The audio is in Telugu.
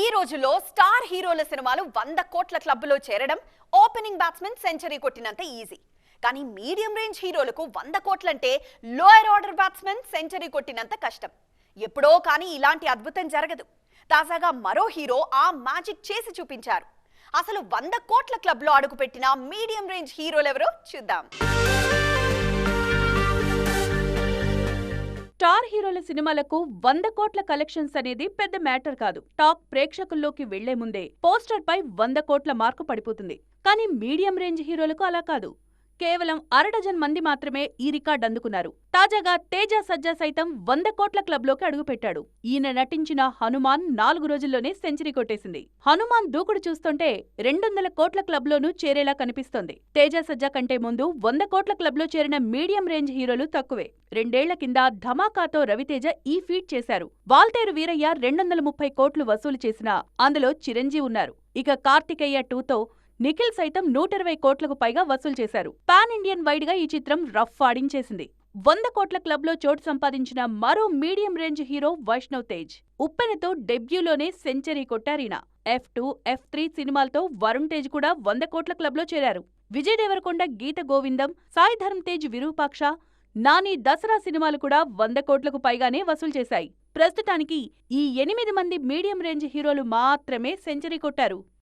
ఈ రోజుల్లో స్టార్ హీరోల సినిమాలు వంద కోట్ల క్లబ్లో చేరడం ఓపెనింగ్ బ్యాట్స్మెన్ సెంచరీ కొట్టినంత ఈజీ. కానీ మీడియం రేంజ్ హీరోలకు వంద కోట్లంటే లోయర్ ఆర్డర్ బ్యాట్స్మెన్ సెంచరీ కొట్టినంత కష్టం. ఎప్పుడో కానీ ఇలాంటి అద్భుతం జరగదు. తాజాగా మరో హీరో ఆ మ్యాజిక్ చేసి చూపించారు. అసలు వంద కోట్ల క్లబ్లో అడుగుపెట్టిన మీడియం రేంజ్ హీరోలెవరో చూద్దాం. స్టార్ హీరోల సినిమాలకు వంద కోట్ల కలెక్షన్స్ అనేది పెద్ద మ్యాటర్ కాదు. టాప్ ప్రేక్షకుల్లోకి వెళ్ళే ముందే పోస్టర్ పై వంద కోట్ల మార్కు పడిపోతుంది. కానీ మీడియం రేంజ్ హీరోలకు అలా కాదు. కేవలం అరడజన్ మంది మాత్రమే ఈ రికార్డ్ అందుకున్నారు. తాజాగా తేజ సజ్జా సైతం వంద కోట్ల క్లబ్లోకి అడుగుపెట్టాడు ఈయన నటించిన హనుమాన్ నాలుగు రోజుల్లోనే సెంచరీ కొట్టేసింది. హనుమాన్ దూకుడు చూస్తుంటే రెండొందల కోట్ల క్లబ్లోనూ చేరేలా కనిపిస్తోంది. తేజ సజ్జా కంటే ముందు వంద కోట్ల క్లబ్లో చేరిన మీడియం రేంజ్ హీరోలు తక్కువే. రెండేళ్ళ కింద ధమాకాతో రవితేజ ఈ ఫీట్ చేశారు. వాల్తేరు వీరయ్య రెండొందల ముప్పై కోట్లు వసూలు చేసినా అందులో చిరంజీవి ఉన్నారు. ఇక కార్తికేయ టూతో నిఖిల్ సైతం నూట ఇరవై కోట్లకు పైగా వసూలు చేశారు. పాన్ ఇండియన్ వైడ్గా ఈ చిత్రం రఫ్ ఆడించేసింది. వంద కోట్ల క్లబ్లో చోటు సంపాదించిన మరో medium range hero Vaishnav Tej. ఉప్పెనతో డెబ్యూలోనే సెంచరీ కొట్టారీన ఎఫ్ టూ ఎఫ్ త్రీ సినిమాలతో వరుణ్ తేజ్ కూడా వంద కోట్ల క్లబ్లో చేరారు. విజయ్ దేవరకొండ గీత గోవిందం సాయి తేజ్ విరూపాక్ష నాని దసరా సినిమాలు కూడా వంద కోట్లకు పైగానే వసూలు చేశాయి. ప్రస్తుతానికి ఈ ఎనిమిది మంది మీడియం రేంజ్ హీరోలు మాత్రమే సెంచరీ కొట్టారు.